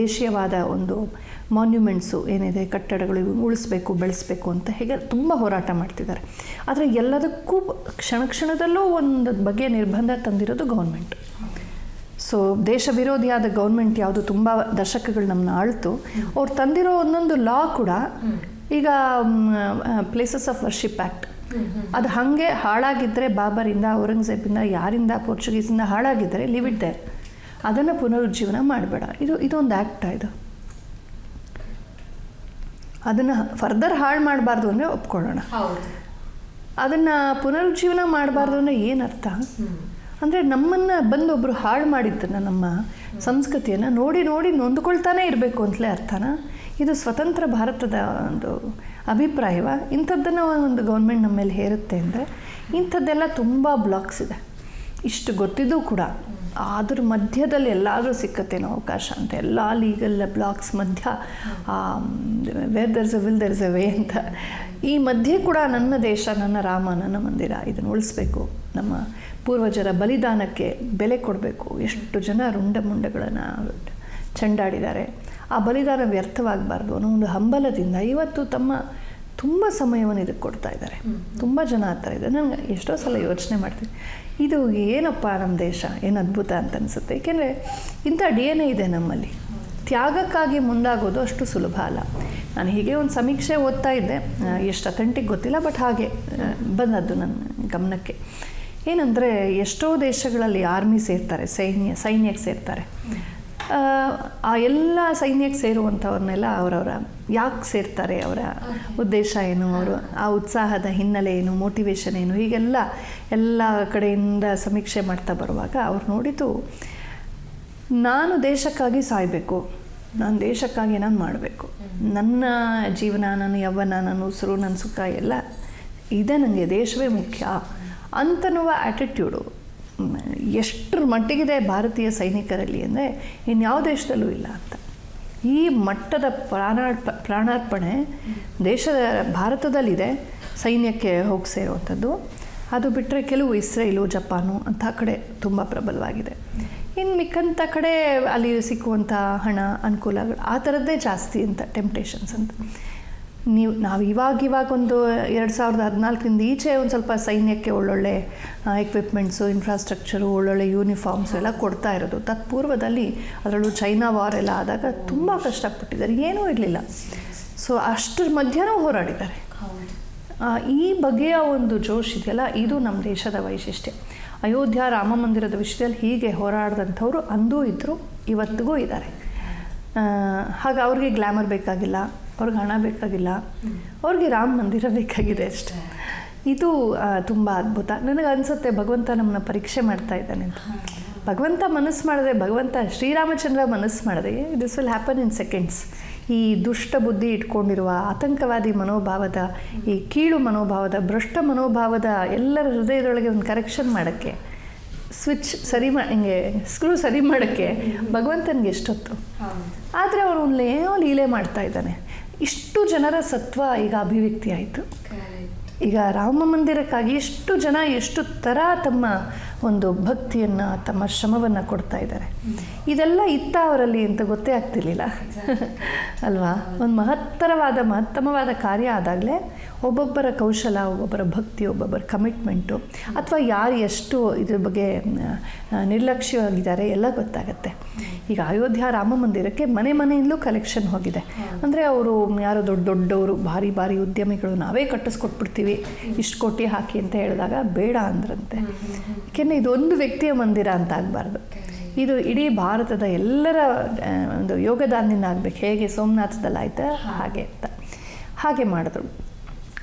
ದೇಶೀಯವಾದ ಒಂದು ಮಾನ್ಯುಮೆಂಟ್ಸು ಏನಿದೆ, ಕಟ್ಟಡಗಳು ಉಳಿಸ್ಬೇಕು, ಬೆಳೆಸಬೇಕು ಅಂತ ಹೇಗೆ ತುಂಬ ಹೋರಾಟ ಮಾಡ್ತಿದ್ದಾರೆ. ಆದರೆ ಎಲ್ಲದಕ್ಕೂ ಕ್ಷಣ ಕ್ಷಣದಲ್ಲೂ ಒಂದು ಬಗ್ಗೆ ನಿರ್ಬಂಧ ತಂದಿರೋದು ಗೌರ್ಮೆಂಟ್ ಸೊ ದೇಶ ವಿರೋಧಿಯಾದ ಗೌರ್ಮೆಂಟ್ ಯಾವುದು ತುಂಬ ದಶಕಗಳು ನಮ್ಮನ್ನ ಆಳ್ತು. ಅವ್ರು ತಂದಿರೋ ಒಂದೊಂದು ಲಾ ಕೂಡ ಈಗ ಪ್ಲೇಸಸ್ ಆಫ್ ವರ್ಷಿಪ್ ಆ್ಯಕ್ಟ್ ಅದು ಹಾಗೆ ಹಾಳಾಗಿದ್ದರೆ ಬಾಬರಿಂದ ಔರಂಗಜೇಬಿಂದ ಯಾರಿಂದ ಪೋರ್ಚುಗೀಸಿಂದ ಹಾಳಾಗಿದ್ದರೆ ಲಿವ್ ಇಟ್ ದೇರ್ ಅದನ್ನು ಪುನರುಜ್ಜೀವನ ಮಾಡಬೇಡ. ಇದು ಇದೊಂದು ಆ್ಯಕ್ಟ ಇದು. ಅದನ್ನು ಫರ್ದರ್ ಹಾಳು ಮಾಡಬಾರ್ದು ಅಂದರೆ ಒಪ್ಕೊಳ್ಳೋಣ. ಹೌದು. ಅದನ್ನು ಪುನರುಜ್ಜೀವನ ಮಾಡಬಾರ್ದು ಅಂದರೆ ಏನು ಅರ್ಥ ಅಂದರೆ ನಮ್ಮನ್ನು ಬಂದು ಒಬ್ಬರು ಹಾಳು ಮಾಡಿದ್ದನ್ನು ನಮ್ಮ ಸಂಸ್ಕೃತಿಯನ್ನು ನೋಡಿ ನೋಡಿ ನೊಂದ್ಕೊಳ್ತಾನೆ ಇರಬೇಕು ಅಂತಲೇ ಅರ್ಥನ? ಇದು ಸ್ವತಂತ್ರ ಭಾರತದ ಒಂದು ಅಭಿಪ್ರಾಯವ? ಇಂಥದ್ದನ್ನು ಒಂದು ಗೌರ್ಮೆಂಟ್ ನಮ್ಮ ಮೇಲೆ ಹೇರುತ್ತೆ ಅಂದರೆ ಇಂಥದ್ದೆಲ್ಲ ತುಂಬ ಬ್ಲಾಕ್ಸ್ ಇದೆ. ಇಷ್ಟು ಗೊತ್ತಿದ್ದು ಕೂಡ. ಅದ್ರ ಮಧ್ಯದಲ್ಲಿ ಎಲ್ಲಾದರೂ ಸಿಕ್ಕತ್ತೇನೋ ಅವಕಾಶ ಅಂತ. ಎಲ್ಲ ಲೀಗಲ್ ಬ್ಲಾಕ್ಸ್ ಮಧ್ಯ where there's a will there's a way ಅಂತ. ಈ ಮಧ್ಯೆ ಕೂಡ ನನ್ನ ದೇಶ, ನನ್ನ ರಾಮ, ನನ್ನ ಮಂದಿರ ಇದನ್ನು ಉಳಿಸ್ಬೇಕು. ನಮ್ಮ ಪೂರ್ವಜರ ಬಲಿದಾನಕ್ಕೆ ಬೆಲೆ ಕೊಡಬೇಕು. ಎಷ್ಟು ಜನ ರುಂಡ ಮುಂಡಗಳನ್ನು ಚೆಂಡಾಡಿದ್ದಾರೆ. ಆ ಬಲಿದಾನ ವ್ಯರ್ಥವಾಗಬಾರ್ದು ಅನ್ನೋ ಒಂದು ಹಂಬಲದಿಂದ ಇವತ್ತು ತಮ್ಮ ತುಂಬ ಸಮಯವನ್ನು ಇದಕ್ಕೆ ಕೊಡ್ತಾ ಇದ್ದಾರೆ. ತುಂಬ ಜನ ಆ ಥರ ಇದ್ದಾರೆ. ನನಗೆ ಎಷ್ಟೋ ಸಲ ಯೋಚನೆ ಮಾಡ್ತೀನಿ. ಇದು ಏನಪ್ಪ ನಮ್ಮ ದೇಶ? ಏನು ಅದ್ಭುತ ಅಂತ ಅನಿಸುತ್ತೆ. ಏಕೆಂದರೆ ಇಂಥ ಡಿ ಎನ್ ಎ ಇದೆ ನಮ್ಮಲ್ಲಿ. ತ್ಯಾಗಕ್ಕಾಗಿ ಮುಂದಾಗೋದು ಅಷ್ಟು ಸುಲಭ ಅಲ್ಲ. ನಾನು ಹೀಗೆ ಒಂದು ಸಮೀಕ್ಷೆ ಓದ್ತಾ ಇದ್ದೆ. ಎಷ್ಟು ಅಥೆಂಟಿಕ್ ಗೊತ್ತಿಲ್ಲ ಬಟ್ ಹಾಗೆ ಬಂದದ್ದು ನನ್ನ ಗಮನಕ್ಕೆ. ಏನಂದರೆ ಎಷ್ಟೋ ದೇಶಗಳಲ್ಲಿ ಆರ್ಮಿ ಸೇರ್ತಾರೆ ಸೈನ್ಯ ಸೈನ್ಯಕ್ಕೆ ಸೇರ್ತಾರೆ. ಆ, ಎಲ್ಲ ಸೈನ್ಯಕ್ಕೆ ಸೇರುವಂಥವ್ರನ್ನೆಲ್ಲ ಅವರವರ ಯಾಕೆ ಸೇರ್ತಾರೆ ಅವರ ಉದ್ದೇಶ ಏನು ಅವರು ಆ ಉತ್ಸಾಹದ ಹಿನ್ನೆಲೆ ಏನು ಮೋಟಿವೇಶನ್ ಏನು ಹೀಗೆಲ್ಲ ಎಲ್ಲ ಕಡೆಯಿಂದ ಸಮೀಕ್ಷೆ ಮಾಡ್ತಾ ಬರುವಾಗ ಅವ್ರು ನೋಡಿದ್ದು ನಾನು ದೇಶಕ್ಕಾಗಿ ಸಾಯಬೇಕು ನಾನು ದೇಶಕ್ಕಾಗಿ ನಾನು ಮಾಡಬೇಕು. ನನ್ನ ಜೀವನ ನನ್ನ ಯವ್ವನ ನನ್ನ ಉಸಿರು ನನ್ನ ಸುಖ ಎಲ್ಲ ಇದೆ ನನಗೆ ದೇಶವೇ ಮುಖ್ಯ ಅಂತನ್ನುವ ಆ್ಯಟಿಟ್ಯೂಡು ಎಷ್ಟರ ಮಟ್ಟಿಗಿದೆ ಭಾರತೀಯ ಸೈನಿಕರಲ್ಲಿ ಅಂದರೆ ಇನ್ಯಾವ ದೇಶದಲ್ಲೂ ಇಲ್ಲ ಅಂತ. ಈ ಮಟ್ಟದ ಪ್ರಾಣಾರ್ಪ, ಪ್ರಾಣಾರ್ಪಣೆ ದೇಶದ, ಭಾರತದಲ್ಲಿದೆ ಸೈನ್ಯಕ್ಕೆ ಹೋಗಿ ಸೇರುವಂಥದ್ದು. ಅದು ಬಿಟ್ಟರೆ ಕೆಲವು ಇಸ್ರೇಲು, ಜಪಾನು ಅಂಥ ಕಡೆ ತುಂಬ ಪ್ರಬಲವಾಗಿದೆ. ಇನ್ನು ಮಿಕ್ಕಂಥ ಕಡೆ ಅಲ್ಲಿ ಸಿಕ್ಕುವಂಥ ಹಣ, ಅನುಕೂಲಗಳು ಆ ಥರದ್ದೇ ಜಾಸ್ತಿ ಅಂತ ಟೆಂಪ್ಟೇಷನ್ಸ್ ಅಂತ. ನೀವು, ನಾವು ಇವಾಗ ಇವಾಗ ಒಂದು ಎರಡು ಸಾವಿರದ ಹದಿನಾಲ್ಕರಿಂದ ಈಚೆ ಒಂದು ಸ್ವಲ್ಪ ಸೈನ್ಯಕ್ಕೆ ಒಳ್ಳೊಳ್ಳೆ ಎಕ್ವಿಪ್ಮೆಂಟ್ಸು ಇನ್ಫ್ರಾಸ್ಟ್ರಕ್ಚರು ಒಳ್ಳೊಳ್ಳೆ ಯೂನಿಫಾರ್ಮ್ಸು ಎಲ್ಲ ಕೊಡ್ತಾ ಇರೋದು. ತತ್ಪೂರ್ವದಲ್ಲಿ ಅದರಲ್ಲೂ ಚೈನಾ ವಾರ್ ಎಲ್ಲ ಆದಾಗ ತುಂಬ ಕಷ್ಟಪಟ್ಟಿದ್ದಾರೆ. ಏನೂ ಇರಲಿಲ್ಲ. ಸೊ ಅಷ್ಟರ ಮಧ್ಯನೂ ಹೋರಾಡಿದ್ದಾರೆ. ಈ ಬಗೆಯ ಒಂದು ಜೋಶ್ ಇದೆಯಲ್ಲ, ಇದು ನಮ್ಮ ದೇಶದ ವೈಶಿಷ್ಟ್ಯ. ಅಯೋಧ್ಯ ರಾಮ ಮಂದಿರದ ವಿಷಯದಲ್ಲಿ ಹೀಗೆ ಹೋರಾಡಿದಂಥವ್ರು ಅಂದೂ ಇದ್ದರು ಇವತ್ತಿಗೂ ಇದ್ದಾರೆ. ಹಾಗೆ ಅವ್ರಿಗೆ ಗ್ಲ್ಯಾಮರ್ ಬೇಕಾಗಿಲ್ಲ. ಅವ್ರಿಗೆ ಹಣ ಬೇಕಾಗಿಲ್ಲ. ಅವ್ರಿಗೆ ರಾಮ ಮಂದಿರ ಬೇಕಾಗಿದೆ ಅಷ್ಟೆ. ಇದು ತುಂಬ ಅದ್ಭುತ. ನನಗೆ ಅನಿಸುತ್ತೆ ಭಗವಂತ ನಮ್ಮನ್ನ ಪರೀಕ್ಷೆ ಮಾಡ್ತಾ ಇದ್ದಾನೆ ಅಂತ. ಭಗವಂತ ಮನಸ್ಸು ಮಾಡಿದ್ರೆ ಭಗವಂತ ಶ್ರೀರಾಮಚಂದ್ರ ಮನಸ್ಸು ಮಾಡಿದ್ರೆ this will happen in seconds ಈ ದುಷ್ಟ ಬುದ್ಧಿ ಇಟ್ಕೊಂಡಿರುವ ಆತಂಕವಾದಿ ಮನೋಭಾವದ, ಈ ಕೀಳು ಮನೋಭಾವದ, ಭ್ರಷ್ಟ ಮನೋಭಾವದ ಎಲ್ಲರ ಹೃದಯದೊಳಗೆ ಒಂದು ಕರೆಕ್ಷನ್ ಮಾಡೋಕ್ಕೆ ಸ್ವಿಚ್ ಸರಿ ಮಾ ಹಿಂಗೆ ಸ್ಕ್ರೂ ಸರಿ ಮಾಡೋಕ್ಕೆ ಭಗವಂತನಿಗೆ ಎಷ್ಟೊತ್ತು? ಆದರೆ ಅವರು ಒಂದು ಏನೋ ಲೀಲೆ ಮಾಡ್ತಾ ಇದ್ದಾನೆ. ಇಷ್ಟು ಜನರ ಸತ್ವ ಈಗ ಅಭಿವ್ಯಕ್ತಿ ಆಯಿತು. ಈಗ ರಾಮ ಮಂದಿರಕ್ಕಾಗಿ ಎಷ್ಟು ಜನ ಎಷ್ಟು ಥರ ತಮ್ಮ ಒಂದು ಭಕ್ತಿಯನ್ನು, ತಮ್ಮ ಶ್ರಮವನ್ನು ಕೊಡ್ತಾ ಇದ್ದಾರೆ. ಇದೆಲ್ಲ ಇತ್ತ ಅವರಲ್ಲಿ ಅಂತ ಗೊತ್ತೇ ಆಗ್ತಿರ್ಲಿಲ್ಲ. ಅಲ್ವಾ? ಒಂದು ಮಹತ್ತರವಾದ, ಮಹತ್ತಮವಾದ ಕಾರ್ಯ ಆದಾಗಲೇ ಒಬ್ಬೊಬ್ಬರ ಕೌಶಲ, ಒಬ್ಬೊಬ್ಬರ ಭಕ್ತಿ, ಒಬ್ಬೊಬ್ಬರ ಕಮಿಟ್ಮೆಂಟು ಅಥವಾ ಯಾರು ಎಷ್ಟು ಇದ್ರ ಬಗ್ಗೆ ನಿರ್ಲಕ್ಷ್ಯವಾಗಿದ್ದಾರೆ ಎಲ್ಲ ಗೊತ್ತಾಗತ್ತೆ. ಈಗ ಅಯೋಧ್ಯ ರಾಮ ಮಂದಿರಕ್ಕೆ ಮನೆ ಮನೆಯಿಂದಲೂ ಕಲೆಕ್ಷನ್ ಹೋಗಿದೆ. ಅಂದರೆ ಅವರು ಯಾರೋ ದೊಡ್ಡ ದೊಡ್ಡವರು, ಭಾರಿ ಭಾರಿ ಉದ್ಯಮಿಗಳು, ನಾವೇ ಕಟ್ಟಿಸ್ಕೊಟ್ಬಿಡ್ತೀವಿ, ಇಷ್ಟು ಕೋಟಿ ಹಾಕಿ ಅಂತ ಹೇಳಿದಾಗ ಬೇಡ ಅಂದ್ರಂತೆ. ಯಾಕೆಂದರೆ ಇದೊಂದು ವ್ಯಕ್ತಿಯ ಮಂದಿರ ಅಂತ ಆಗಬಾರ್ದು. ಇದು ಇಡೀ ಭಾರತದ ಎಲ್ಲರ ಒಂದು ಯೋಗದಾನಿನ ಆಗಬೇಕು. ಹೇಗೆ ಸೋಮನಾಥದಲ್ಲಿ ಆಯ್ತಾ? ಹಾಗೆ ಅಂತ. ಹಾಗೆ ಮಾಡಿದ್ರು.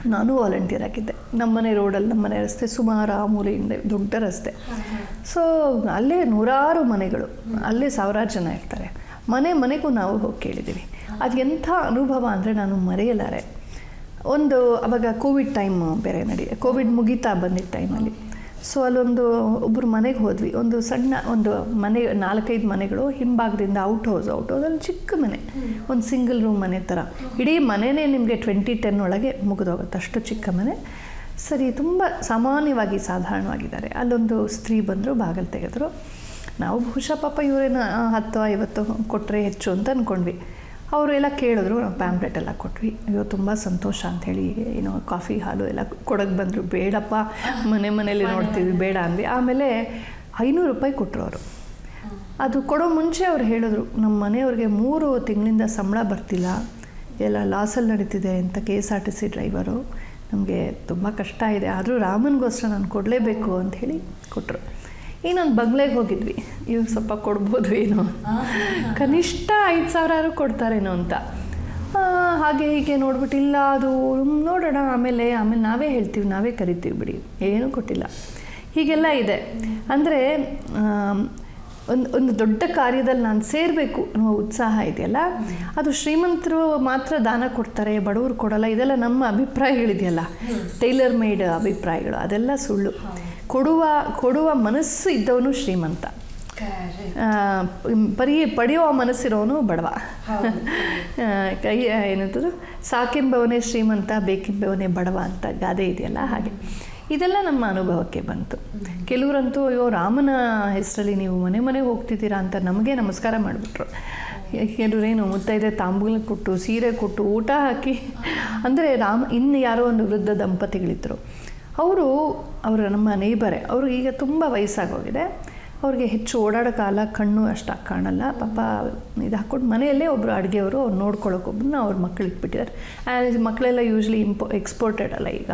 ನಾನು ವಾಲಂಟಿಯರ್ ಆಗಿದ್ದೆ. ನಮ್ಮನೆ ರೋಡಲ್ಲಿ, ನಮ್ಮನೆ ರಸ್ತೆ ಸುಮಾರು ಆ ಮೂಲೆಯಿಂದ ದೊಡ್ಡ ರಸ್ತೆ. ಸೊ ಅಲ್ಲೇ ನೂರಾರು ಮನೆಗಳು. ಅಲ್ಲೇ ಸಾವಿರಾರು ಜನ ಇರ್ತಾರೆ. ಮನೆ ಮನೆಗೂ ನಾವು ಹೋಗಿ ಕೇಳಿದ್ದೀವಿ. ಅದು ಎಂಥ ಅನುಭವ ಅಂದರೆ ನಾನು ಮರೆಯಲಾರೆ. ಒಂದು ಅವಾಗ ಕೋವಿಡ್ ಟೈಮ್ ಬೇರೆ ನಡಿ, ಕೋವಿಡ್ ಮುಗಿತಾ ಬಂದಿದ್ದ ಟೈಮಲ್ಲಿ ಸೊ ಅಲ್ಲೊಂದು ಒಬ್ಬರು ಮನೆಗೆ ಹೋದ್ವಿ. ಒಂದು ಸಣ್ಣ ಒಂದು ಮನೆ ನಾಲ್ಕೈದು ಮನೆಗಳು ಹಿಂಭಾಗದಿಂದ ಔಟ್ ಹೌಸ್. ಔಟ್ ಹೌಸ್ ಅಲ್ಲಿ ಚಿಕ್ಕ ಮನೆ. ಒಂದು ಸಿಂಗಲ್ ರೂಮ್ ಮನೆ ಥರ. ಇಡೀ ಮನೆಯೇ ನಿಮಗೆ ಟ್ವೆಂಟಿ ಟೆನ್ ಒಳಗೆ ಮುಗಿದೋಗುತ್ತೆ. ಅಷ್ಟು ಚಿಕ್ಕ ಮನೆ. ಸರಿ ತುಂಬ ಸಾಮಾನ್ಯವಾಗಿ ಸಾಧಾರಣವಾಗಿದ್ದಾರೆ. ಅಲ್ಲೊಂದು ಸ್ತ್ರೀ ಬಂದರು ಬಾಗಿಲು ತೆಗೆದರು. ನಾವು ಬಹುಶಃ ಪಾಪ ಇವರೇನು ಹತ್ತು ಐವತ್ತು ಕೊಟ್ಟರೆ ಹೆಚ್ಚು ಅಂತ ಅಂದ್ಕೊಂಡ್ವಿ ಅವರೆಲ್ಲ ಕೇಳಿದ್ರು ನಾವು ಪ್ಯಾಂಪ್ಲೆಟ್ ಎಲ್ಲ ಕೊಟ್ವಿ. ಅಯ್ಯೋ ತುಂಬ ಸಂತೋಷ ಅಂಥೇಳಿ ಏನೋ ಕಾಫಿ ಹಾಲು ಎಲ್ಲ ಕೊಡೋಕ್ಕೆ ಬಂದರು. ಬೇಡಪ್ಪ ಮನೆ ಮನೇಲಿ ನೋಡ್ತೀವಿ ಬೇಡ ಅಂದ್ವಿ. ಆಮೇಲೆ ಐನೂರು ರೂಪಾಯಿ ಕೊಟ್ಟರು ಅವರು. ಅದು ಕೊಡೋ ಮುಂಚೆ ಅವ್ರು ಹೇಳಿದ್ರು ನಮ್ಮ ಮನೆಯವ್ರಿಗೆ ಮೂರು ತಿಂಗಳಿಂದ ಸಂಬಳ ಬರ್ತಿಲ್ಲ. ಎಲ್ಲ ಲಾಸಲ್ಲಿ ನಡೀತಿದೆ ಅಂತ K S R T C driver ನಮಗೆ ತುಂಬ ಕಷ್ಟ ಇದೆ. ಆದರೂ ರಾಮನಿಗೋಸ್ಕರ ನಾನು ಕೊಡಲೇಬೇಕು ಅಂತ ಹೇಳಿ ಕೊಟ್ಟರು ಇನ್ನೊಂದು ಬಂಗ್ಲೆಗೆ ಹೋಗಿದ್ವಿ. ಇವ್ರು ಸ್ವಲ್ಪ ಕೊಡ್ಬೋದು ಏನೋ. ಕನಿಷ್ಠ ಐದು ಸಾವಿರಾರು ಕೊಡ್ತಾರೇನೋ ಅಂತ. ಹಾಗೆ ಹೀಗೆ ನೋಡ್ಬಿಟ್ಟು ಇಲ್ಲ ಅದು ನೋಡೋಣ ಆಮೇಲೆ ಆಮೇಲೆ ನಾವೇ ಹೇಳ್ತೀವಿ ನಾವೇ ಕರಿತೀವಿ ಬಿಡಿ. ಏನೂ ಕೊಟ್ಟಿಲ್ಲ. ಹೀಗೆಲ್ಲ ಇದೆ. ಅಂದರೆ ಒಂದು ಒಂದು ದೊಡ್ಡ ಕಾರ್ಯದಲ್ಲಿ ನಾನು ಸೇರಬೇಕು ಅನ್ನೋ ಉತ್ಸಾಹ ಇದೆಯಲ್ಲ? ಅದು ಶ್ರೀಮಂತರು ಮಾತ್ರ ದಾನ ಕೊಡ್ತಾರೆ ಬಡವರು ಕೊಡಲ್ಲ ಇದೆಲ್ಲ ನಮ್ಮ ಅಭಿಪ್ರಾಯಗಳಿದೆಯಲ್ಲ? ಟೈಲರ್ ಮೇಡ್ ಅಭಿಪ್ರಾಯಗಳು ಅದೆಲ್ಲ ಸುಳ್ಳು. ಕೊಡುವ ಕೊಡುವ ಮನಸ್ಸು ಇದ್ದವನು ಶ್ರೀಮಂತ. ಪರಿ ಪಡೆಯುವ ಮನಸ್ಸಿರೋನು ಬಡವ. ಕೈ ಏನಂತದ್ದು ಸಾಕೆಂಬವನೇ ಶ್ರೀಮಂತ ಬೇಕೆಂಬವನೇ ಬಡವ ಅಂತ ಗಾದೆ ಇದೆಯಲ್ಲ ಹಾಗೆ. ಇದೆಲ್ಲ ನಮ್ಮ ಅನುಭವಕ್ಕೆ ಬಂತು. ಕೆಲವರಂತೂ ಅಯ್ಯೋ ರಾಮನ ಹೆಸರಲ್ಲಿ ನೀವು ಮನೆ ಮನೆಗೆ ಹೋಗ್ತಿದ್ದೀರಾ ಅಂತ ನಮಗೆ ನಮಸ್ಕಾರ ಮಾಡಿಬಿಟ್ರು. ಕೆಲವರೇನು ಮುತ್ತೈದೆ ತಾಂಬೂಲ ಕೊಟ್ಟು ಸೀರೆ ಕೊಟ್ಟು ಊಟ ಹಾಕಿ. ಅಂದರೆ ರಾಮ ಇನ್ನು ಯಾರೋ ಒಂದು ವೃದ್ಧ ದಂಪತಿಗಳಿದ್ದರು ಅವರು ಅವರ ನಮ್ಮ ನೇಬರೇ ಅವರು ಈಗ ತುಂಬ ವಯಸ್ಸಾಗೋಗಿದೆ. ಅವ್ರಿಗೆ ಹೆಚ್ಚು ಓಡಾಡೋ ಕಾಲ ಕಣ್ಣು ಅಷ್ಟಾಗಿ ಕಾಣಲ್ಲ. ಪಾಪ ಇದು ಹಾಕ್ಕೊಂಡು ಮನೆಯಲ್ಲೇ ಒಬ್ಬರು ಅಡುಗೆಯವರು ಅವ್ರು ನೋಡ್ಕೊಳ್ಳೋಕೆ ಒಬ್ಬರನ್ನ ಅವ್ರ ಮಕ್ಳು ಇಟ್ಬಿಟ್ಟಿದ್ದಾರೆ ಆ್ಯಂಡ್ ಮಕ್ಕಳೆಲ್ಲ ಯೂಶ್ವಲಿ ಇಂಪೋ ಎಕ್ಸ್ಪೋರ್ಟೆಡ್ ಅಲ್ಲ ಈಗ.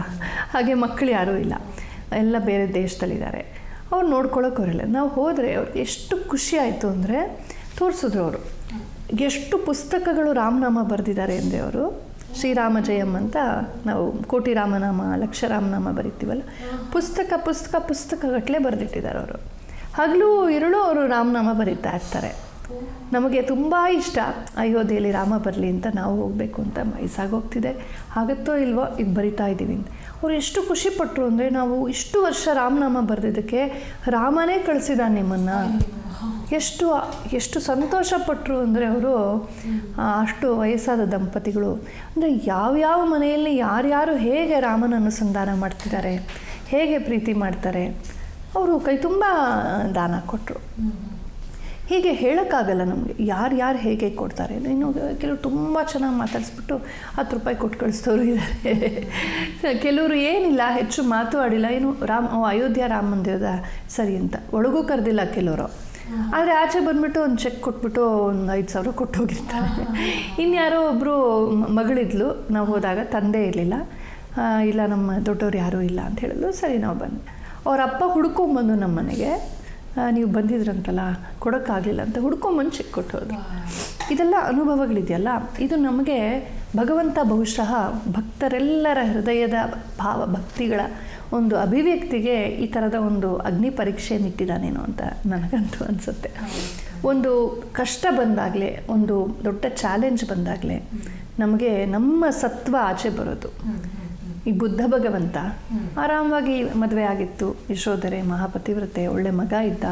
ಹಾಗೆ ಮಕ್ಕಳು ಯಾರೂ ಇಲ್ಲ. ಎಲ್ಲ ಬೇರೆ ದೇಶದಲ್ಲಿದ್ದಾರೆ. ಅವ್ರು ನೋಡ್ಕೊಳ್ಳೋಕೆ ಅವರಿಲ್ಲ. ನಾವು ಹೋದರೆ ಅವ್ರಿಗೆ ಎಷ್ಟು ಖುಷಿ ಆಯಿತು ಅಂದರೆ ತೋರಿಸಿದ್ರು ಅವರು. ಎಷ್ಟು ಪುಸ್ತಕಗಳು ರಾಮನಾಮ ಬರೆದಿದ್ದಾರೆ ಎಂದೇ ಅವರು. ಶ್ರೀರಾಮ ಜಯಂ ಅಂತ ನಾವು ಕೋಟಿ ರಾಮನಾಮ ಲಕ್ಷ ರಾಮನಾಮ ಬರಿತೀವಲ್ಲ? ಪುಸ್ತಕ ಪುಸ್ತಕ ಪುಸ್ತಕಗಟ್ಟಲೆ ಬರೆದಿಟ್ಟಿದ್ದಾರೆ ಅವರು. ಹಗಲು ಇರುಳು ಅವರು ರಾಮನಾಮ ಬರೀತಾ ಇರ್ತಾರೆ. ನಮಗೆ ತುಂಬ ಇಷ್ಟ. ಅಯೋಧ್ಯೆಯಲ್ಲಿ ರಾಮ ಬರಲಿ ಅಂತ ನಾವು ಹೋಗಬೇಕು ಅಂತ ವಯಸ್ಸಾಗೋಗ್ತಿದೆ ಆಗತ್ತೋ ಇಲ್ವೋ, ಇದು ಬರಿತಾ ಇದ್ದೀವಿ ಅವ್ರು ಎಷ್ಟು ಖುಷಿಪಟ್ಟರು ಅಂದರೆ ನಾವು ಇಷ್ಟು ವರ್ಷ ರಾಮನಾಮ ಬರೆದಿದ್ದಕ್ಕೆ ರಾಮನೇ ಕಳಿಸಿದ ನಿಮ್ಮನ್ನು. ಎಷ್ಟು ಎಷ್ಟು ಸಂತೋಷಪಟ್ಟರು ಅಂದರೆ ಅವರು ಅಷ್ಟು ವಯಸ್ಸಾದ ದಂಪತಿಗಳು. ಅಂದರೆ ಯಾವ್ಯಾವ ಮನೆಯಲ್ಲಿ ಯಾರ್ಯಾರು ಹೇಗೆ ರಾಮನ ಅನುಸಂಧಾನ ಮಾಡ್ತಿದ್ದಾರೆ ಹೇಗೆ ಪ್ರೀತಿ ಮಾಡ್ತಾರೆ ಅವರು ಕೈ ತುಂಬ ದಾನ ಕೊಟ್ಟರು ಹೀಗೆ ಹೇಳೋಕ್ಕಾಗಲ್ಲ ನಮಗೆ ಯಾರು ಯಾರು ಹೇಗೆ ಕೊಡ್ತಾರೆ. ಇನ್ನು ಕೆಲವರು ತುಂಬ ಚೆನ್ನಾಗಿ ಮಾತಾಡಿಸ್ಬಿಟ್ಟು ಹತ್ತು ರೂಪಾಯಿ ಕೊಟ್ಟು ಕಳಿಸ್ತವ್ರು ಇದ್ದಾರೆ ಕೆಲವರು ಏನಿಲ್ಲ ಹೆಚ್ಚು ಮಾತು ಆಡಿಲ್ಲ. ಏನು ರಾಮ್ ಅಯೋಧ್ಯ ರಾಮ ಮಂದಿರದ ಸರಿ ಅಂತ. ಒಳಗೂ ಕರೆದಿಲ್ಲ ಕೆಲವರು. ಆದರೆ ಆಚೆ ಬಂದ್ಬಿಟ್ಟು ಒಂದು ಚೆಕ್ ಕೊಟ್ಬಿಟ್ಟು ಒಂದು ಐದು ಸಾವಿರ ಕೊಟ್ಟು ಹೋಗಿರ್ತಾರೆ. ಇನ್ಯಾರೋ ಒಬ್ಬರು ಮಗಳಿದ್ಲು ನಾವು ಹೋದಾಗ ತಂದೆ ಇರಲಿಲ್ಲ. ಇಲ್ಲ ನಮ್ಮ ದೊಡ್ಡವ್ರು ಯಾರೂ ಇಲ್ಲ ಅಂತ ಹೇಳಿದ್ರು ಸರಿ ನಾವು ಬಂದು ಅವ್ರ ಅಪ್ಪ ಹುಡ್ಕೊಂಬಂದು ನಮ್ಮ ಮನೆಗೆ ನೀವು ಬಂದಿದ್ರಂತಲ್ಲ ಕೊಡೋಕ್ಕಾಗಲಿಲ್ಲ ಅಂತ ಹುಡ್ಕೊಂಬಂದು ಚೆಕ್ ಕೊಟ್ಟು ಹೋದ್ರು. ಇದೆಲ್ಲ ಅನುಭವಗಳಿದೆಯಲ್ಲ ಇದು ನಮಗೆ ಭಗವಂತ ಬಹುಶಃ ಭಕ್ತರೆಲ್ಲರ ಹೃದಯದ ಭಾವ ಭಕ್ತಿಗಳ ಒಂದು ಅಭಿವ್ಯಕ್ತಿಗೆ ಈ ಥರದ ಒಂದು ಅಗ್ನಿ ಪರೀಕ್ಷೆ ಇಟ್ಟಿದ್ದಾನೇನೋ ಅಂತ ನನಗಂತೂ ಅನಿಸುತ್ತೆ. ಒಂದು ಕಷ್ಟ ಬಂದಾಗಲೇ, ಒಂದು ದೊಡ್ಡ ಚಾಲೆಂಜ್ ಬಂದಾಗಲೇ ನಮಗೆ ನಮ್ಮ ಸತ್ವ ಆಚೆ ಬರೋದು. ಈ ಬುದ್ಧ ಭಗವಂತ ಆರಾಮವಾಗಿ ಮದುವೆ ಆಗಿತ್ತು, ಯಶೋಧರೆ, ಮಹಾಪತಿವ್ರತೆ, ಒಳ್ಳೆ ಮಗ ಇದ್ದ,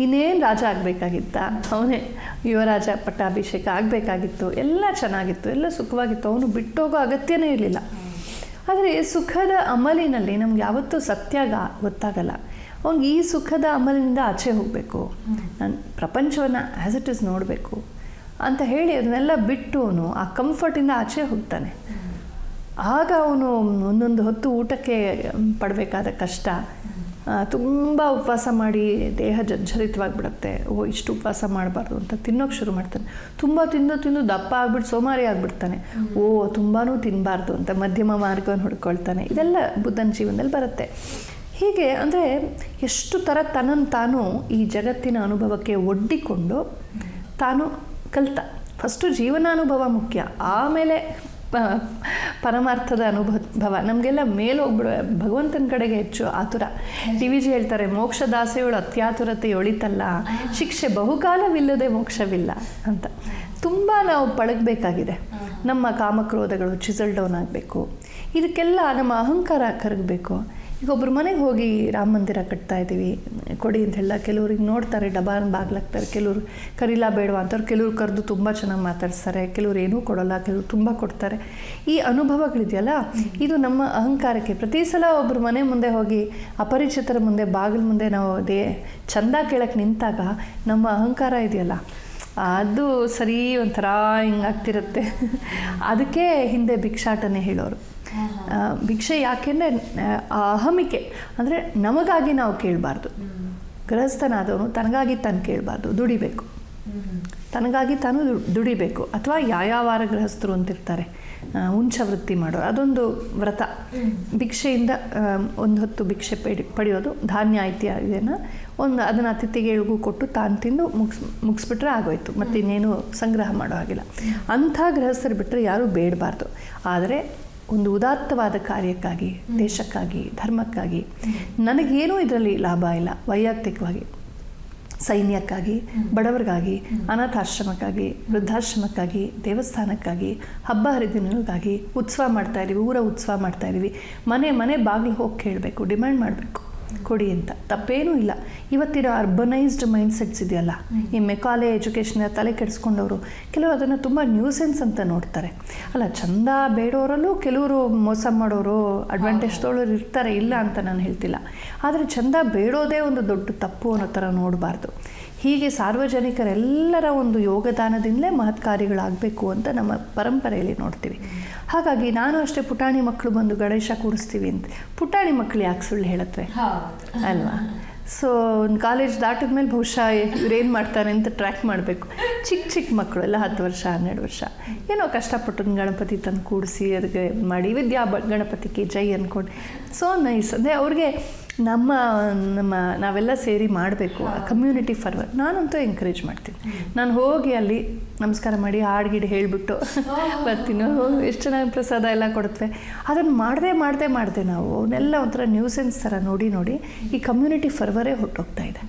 ಇನ್ನೇನು ರಾಜ ಆಗಬೇಕಾಗಿತ್ತ? ಅವನೇ ಯುವರಾಜ ಪಟ್ಟಾಭಿಷೇಕ ಆಗಬೇಕಾಗಿತ್ತು, ಎಲ್ಲ ಚೆನ್ನಾಗಿತ್ತು, ಎಲ್ಲ ಸುಖವಾಗಿತ್ತು. ಅವನು ಬಿಟ್ಟೋಗೋ ಅಗತ್ಯನೇ ಇರಲಿಲ್ಲ. ಆದರೆ ಸುಖದ ಅಮಲಿನಲ್ಲಿ ನಮ್ಗೆ ಯಾವತ್ತೂ ಸತ್ಯಾಗ ಗೊತ್ತಾಗಲ್ಲ. ಅವ್ನಿಗೆ ಈ ಸುಖದ ಅಮಲಿನಿಂದ ಆಚೆ ಹೋಗಬೇಕು. ನಾನು ಪ್ರಪಂಚವನ್ನು ಆ್ಯಸ್ ಇಟ್ ಇಸ್ ನೋಡಬೇಕು. ಅಂತ ಹೇಳಿ ಅದನ್ನೆಲ್ಲ ಬಿಟ್ಟು ಅವನು ಆ ಕಂಫರ್ಟಿಂದ ಆಚೆ ಹೋಗ್ತಾನೆ. ಆಗ ಅವನು ಒಂದೊಂದು ಹೊತ್ತು ಊಟಕ್ಕೆ ಪಡಬೇಕಾದ ಕಷ್ಟ ತುಂಬ ಉಪವಾಸ ಮಾಡಿ ದೇಹ ಜರ್ಜರಿತವಾಗಿಬಿಡುತ್ತೆ ಓ ಇಷ್ಟು ಉಪವಾಸ ಮಾಡಬಾರ್ದು ಅಂತ ತಿನ್ನೋಕೆ ಶುರು ಮಾಡ್ತಾನೆ. ತುಂಬ ತಿಂದು ತಿಂದು ದಪ್ಪ ಆಗ್ಬಿಟ್ಟು ಸೋಮಾರಿ ಆಗಿಬಿಡ್ತಾನೆ. ಓ ತುಂಬಾ ತಿನ್ನಬಾರ್ದು ಅಂತ ಮಧ್ಯಮ ಮಾರ್ಗವನ್ನು ಹುಡ್ಕೊಳ್ತಾನೆ. ಇದೆಲ್ಲ ಬುದ್ಧನ ಜೀವನದಲ್ಲಿ ಬರುತ್ತೆ. ಹೀಗೆ ಅಂದರೆ ಎಷ್ಟು ಥರ ತನ್ನನ್ನು ತಾನು ಈ ಜಗತ್ತಿನ ಅನುಭವಕ್ಕೆ ಒಡ್ಡಿಕೊಂಡು ತಾನು ಕಲಿತ. ಫಸ್ಟು ಜೀವನಾನುಭವ ಮುಖ್ಯ. ಆಮೇಲೆ ಪರಮಾರ್ಥದ ಅನುಭವ. ನಮಗೆಲ್ಲ ಮೇಲೆ ಹೋಗ್ಬಿಡ ಭಗವಂತನ ಕಡೆಗೆ ಹೆಚ್ಚು ಆತುರ. ಟಿ ವಿ ಜಿ ಹೇಳ್ತಾರೆ, ಮೋಕ್ಷದಾಸೆಯೊಳು ಅತ್ಯಾತುರತೆ ಒಳಿತಲ್ಲ, ಶಿಕ್ಷೆ ಬಹುಕಾಲವಿಲ್ಲದೆ ಮೋಕ್ಷವಿಲ್ಲ ಅಂತ. ತುಂಬ ನಾವು ಪಳಗಬೇಕಾಗಿದೆ. ನಮ್ಮ ಕಾಮಕ್ರೋಧಗಳು ಚಿಸಲ್ ಡೌನ್ ಆಗಬೇಕು. ಇದಕ್ಕೆಲ್ಲ ನಮ್ಮ ಅಹಂಕಾರ ಕರಗಬೇಕು. ಈಗ ಒಬ್ಬರು ಮನೆಗೆ ಹೋಗಿ ರಾಮ ಮಂದಿರ ಕಟ್ತಾ ಇದ್ದೀವಿ. ಕೊಡಿ ಅಂತ ಹೇಳ ಕೆಲವ್ರಿಗೆ ನೋಡ್ತಾರೆ, ಡಬಾನ ಬಾಗ್ಲಾಗ್ತಾರೆ ಕೆಲವರು ಕರೀಲಾ ಬೇಡವಾ ಅಂತವ್ರು ಕೆಲವ್ರು ಕರೆದು ತುಂಬ ಚೆನ್ನಾಗಿ ಮಾತಾಡಿಸ್ತಾರೆ. ಕೆಲವ್ರು ಏನೂ ಕೊಡೋಲ್ಲ, ಕೆಲವ್ರು ತುಂಬ ಕೊಡ್ತಾರೆ. ಈ ಅನುಭವಗಳಿದೆಯಲ್ಲ, ಇದು ನಮ್ಮ ಅಹಂಕಾರಕ್ಕೆ ಪ್ರತಿ ಸಲ ಒಬ್ಬರು ಮನೆ ಮುಂದೆ ಹೋಗಿ, ಅಪರಿಚಿತರ ಮುಂದೆ, ಬಾಗಿಲ ಮುಂದೆ ನಾವು ದೇ ಚಂದ ಕೇಳಕ್ಕೆ ನಿಂತಾಗ ನಮ್ಮ ಅಹಂಕಾರ ಇದೆಯಲ್ಲ, ಅದು ಸರಿ ಒಂಥರ ಹಿಂಗಾಗ್ತಿರುತ್ತೆ ಅದಕ್ಕೆ ಹಿಂದೆ ಭಿಕ್ಷಾಟನೆ ಹೇಳೋರು. ಭಿಕ್ಷೆ ಯಾಕೆಂದರೆ ಅಹಮಿಕೆ. ಅಂದರೆ ನಮಗಾಗಿ ನಾವು ಕೇಳಬಾರ್ದು. ಗೃಹಸ್ಥನಾದವನು ತನಗಾಗಿ ತಾನು ಕೇಳಬಾರ್ದು ದುಡಿಬೇಕು. ತನಗಾಗಿ ತಾನು ದುಡಿಬೇಕು. ಅಥವಾ ಯಾಯಾವಾರ ಗೃಹಸ್ಥರು ಅಂತಿರ್ತಾರೆ ಹುಂಚ ಉಂಚ ವೃತ್ತಿ ಮಾಡೋರು. ಅದೊಂದು ವ್ರತ. ಭಿಕ್ಷೆಯಿಂದ ಆ, ಒಂದು ಹೊತ್ತು ಭಿಕ್ಷೆ ಪಡಿ ಪಡೆಯೋದು ಧಾನ್ಯ ಇತ್ಯಾದಿಯನ್ನು ಒಂದು ಅದನ್ನು ಅತಿಥಿಗಳಿಗೂ ಕೊಟ್ಟು ತಾನು ತಿಂದು ಮುಗಿಸ್ ಮುಗಿಸ್ಬಿಟ್ರೆ ಆಗೋಯ್ತು. ಮತ್ತು ಇನ್ನೇನು ಸಂಗ್ರಹ ಮಾಡೋ ಹಾಗಿಲ್ಲ. ಅಂಥ ಗೃಹಸ್ಥರು ಬಿಟ್ಟರೆ ಯಾರೂ ಬೇಡಬಾರ್ದು. ಆದರೆ ಒಂದು ಉದಾತ್ತವಾದ ಕಾರ್ಯಕ್ಕಾಗಿ ದೇಶಕ್ಕಾಗಿ ಧರ್ಮಕ್ಕಾಗಿ ನನಗೇನೂ ಇದರಲ್ಲಿ ಲಾಭ ಇಲ್ಲ. ವೈಯಕ್ತಿಕವಾಗಿ ಸೈನ್ಯಕ್ಕಾಗಿ ಬಡವರಿಗಾಗಿ ಅನಾಥಾಶ್ರಮಕ್ಕಾಗಿ ವೃದ್ಧಾಶ್ರಮಕ್ಕಾಗಿ ದೇವಸ್ಥಾನಕ್ಕಾಗಿ ಹಬ್ಬ ಹರಿದಿನಗಳಿಗಾಗಿ ಉತ್ಸವ ಮಾಡ್ತಾ ಇದ್ದೀವಿ ಊರ ಉತ್ಸವ ಮಾಡ್ತಾ ಇದ್ದೀವಿ. ಮನೆ ಮನೆ ಬಾಗಿಲು ಹೋಗಿ ಕೇಳಬೇಕು ಡಿಮ್ಯಾಂಡ್ ಮಾಡಬೇಕು. ಕೊಡಿ ಅಂತ. ತಪ್ಪೇನೂ ಇಲ್ಲ. ಇವತ್ತಿನ ಅರ್ಬನೈಸ್ಡ್ ಮೈಂಡ್ ಸೆಟ್ಸ್ ಇದೆಯಲ್ಲ ಈ ಮೆಕಾಲೆ ಎಜುಕೇಷನ್ ತಲೆ ಕೆಡಿಸ್ಕೊಂಡವರು ಕೆಲವರು ಅದನ್ನು ತುಂಬ ನ್ಯೂಸೆನ್ಸ್ ಅಂತ ನೋಡ್ತಾರೆ. ಅಲ್ಲ ಚಂದ ಬೇಡೋರಲ್ಲೂ ಕೆಲವರು ಮೋಸ ಮಾಡೋರು ಅಡ್ವಾಂಟೇಜ್ ತೊಳೋರು ಇರ್ತಾರೆ ಇಲ್ಲ ಅಂತ ನಾನು ಹೇಳ್ತಿಲ್ಲ. ಆದರೆ ಚಂದ ಬೇಡೋದೇ ಒಂದು ದೊಡ್ಡ ತಪ್ಪು ಅನ್ನೋ ಥರ ನೋಡಬಾರ್ದು. ಹೀಗೆ ಸಾರ್ವಜನಿಕರೆಲ್ಲರ ಒಂದು ಯೋಗದಾನದಿಂದಲೇ ಮಹತ್ಕಾರಿಗಳಾಗಬೇಕು ಅಂತ ನಮ್ಮ ಪರಂಪರೆಯಲ್ಲಿ ನೋಡ್ತೀವಿ. ಹಾಗಾಗಿ ನಾನು ಅಷ್ಟೇ ಪುಟಾಣಿ ಮಕ್ಕಳು ಬಂದು ಗಣೇಶ ಕೂರಿಸ್ತೀವಿ ಅಂತ. ಪುಟಾಣಿ ಮಕ್ಕಳು ಯಾಕೆ ಸುಳ್ಳು ಹೇಳತ್ವೆ? ಅಲ್ವಾ? ಸೊ ಒಂದು ಕಾಲೇಜ್ ದಾಟಿದ ಮೇಲೆ ಬಹುಶಃ ಇವ್ರೇನು ಮಾಡ್ತಾರೆ ಅಂತ ಟ್ರ್ಯಾಕ್ ಮಾಡಬೇಕು. ಚಿಕ್ಕ ಚಿಕ್ಕ ಮಕ್ಕಳು ಎಲ್ಲ ಹತ್ತು ವರ್ಷ ಹನ್ನೆರಡು ವರ್ಷ. ಏನೋ ಕಷ್ಟಪಟ್ಟು ಗಣಪತಿ ತಂದು ಕೂಡಿಸಿ ಅದಕ್ಕೆ ಮಾಡಿ. ವಿದ್ಯಾ ಬ ಗಣಪತಿಗೆ ಜೈ ಅಂದ್ಕೊಂಡು ಸೊ ನೈಸ್ ಅಂದರೆ ಅವ್ರಿಗೆ ನಮ್ಮ ನಮ್ಮ ನಾವೆಲ್ಲ ಸೇರಿ ಮಾಡಬೇಕು ಕಮ್ಯುನಿಟಿ ಫಾರ್ವರ್ಡ್ ನಾನಂತೂ ಎಂಕರೇಜ್ ಮಾಡ್ತೀನಿ. ನಾನು ಹೋಗಿ ಅಲ್ಲಿ ನಮಸ್ಕಾರ ಮಾಡಿ ಹಾಡ್ಗಿಡ್ ಹೇಳಿಬಿಟ್ಟು ಬರ್ತೀನಿ. ಎಷ್ಟು ಚೆನ್ನಾಗಿ ಪ್ರಸಾದ ಎಲ್ಲ ಕೊಡುತ್ತವೆ ಅದನ್ನು ಮಾಡದೆ ಮಾಡದೆ ಮಾಡಿದೆ ನಾವು ಅವನ್ನೆಲ್ಲ ಒಂಥರ ನ್ಯೂಸೆನ್ಸ್ ಥರ ನೋಡಿ ನೋಡಿ ಈ ಕಮ್ಯುನಿಟಿ ಫರ್ವರೇ ಹೊಟ್ಟೋಗ್ತಾ ಇದೆ.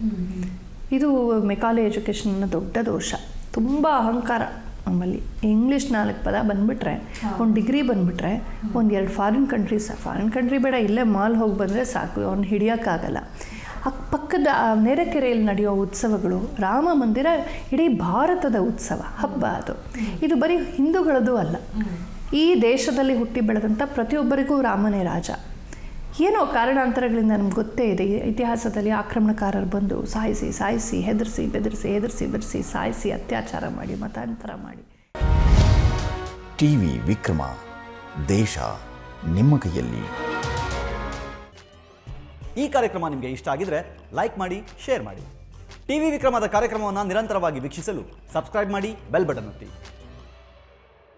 ಇದು ಮೆಕಾಲೆ ಎಜುಕೇಷನ್ನ ದೊಡ್ಡ ದೋಷ. ತುಂಬ ಅಹಂಕಾರ. ನಮ್ಮಲ್ಲಿ ಇಂಗ್ಲೀಷ್ ನಾಲ್ಕು ಪದ ಬಂದುಬಿಟ್ರೆ ಒಂದು ಡಿಗ್ರಿ ಬಂದುಬಿಟ್ರೆ ಒಂದು ಎರಡು ಫಾರಿನ್ ಕಂಟ್ರೀಸ್ ಫಾರಿನ್ ಕಂಟ್ರಿ ಬೇಡ ಇಲ್ಲೇ ಮಾಲ್ ಹೋಗಿ ಬಂದರೆ ಸಾಕು ಅವ್ನು ಹಿಡಿಯೋಕ್ಕಾಗಲ್ಲ ಅಕ್ಕ ಪಕ್ಕದ ಆ ನೆರೆಕೆರೆಯಲ್ಲಿ ನಡೆಯೋ ಉತ್ಸವಗಳು ರಾಮ ಮಂದಿರ ಇಡೀ ಭಾರತದ ಉತ್ಸವ ಹಬ್ಬ ಅದು. ಇದು ಬರೀ ಹಿಂದೂಗಳದ್ದು ಅಲ್ಲ. ಈ ದೇಶದಲ್ಲಿ ಹುಟ್ಟಿ ಬೆಳೆದಂಥ ಪ್ರತಿಯೊಬ್ಬರಿಗೂ ರಾಮನೇ ರಾಜ. ಏನೋ ಕಾರಣಾಂತರಗಳಿಂದ ನಮ್ಗೆ ಗೊತ್ತೇ ಇದೆ. ಇತಿಹಾಸದಲ್ಲಿ ಆಕ್ರಮಣಕಾರರು ಬಂದು ಸಾಯಿಸಿ ಸಾಯಿಸಿ ಹೆದರಿಸಿ ಬೆದರಿಸಿ ಹೆದರಿಸಿ ಬೆದರಿಸಿ ಸಾಯಿಸಿ ಅತ್ಯಾಚಾರ ಮಾಡಿ ಮತಾಂತರ ಮಾಡಿ. ಟಿವಿ ವಿಕ್ರಮ ದೇಶ ನಿಮ್ಮ ಕೈಯಲ್ಲಿ. ಈ ಕಾರ್ಯಕ್ರಮ ನಿಮಗೆ ಇಷ್ಟ ಆಗಿದ್ರೆ ಲೈಕ್ ಮಾಡಿ ಶೇರ್ ಮಾಡಿ. ಟಿವಿ ವಿಕ್ರಮದ ಕಾರ್ಯಕ್ರಮವನ್ನು ನಿರಂತರವಾಗಿ ವೀಕ್ಷಿಸಲು ಸಬ್ಸ್ಕ್ರೈಬ್ ಮಾಡಿ ಬೆಲ್ ಬಟನ್ ಒತ್ತಿ.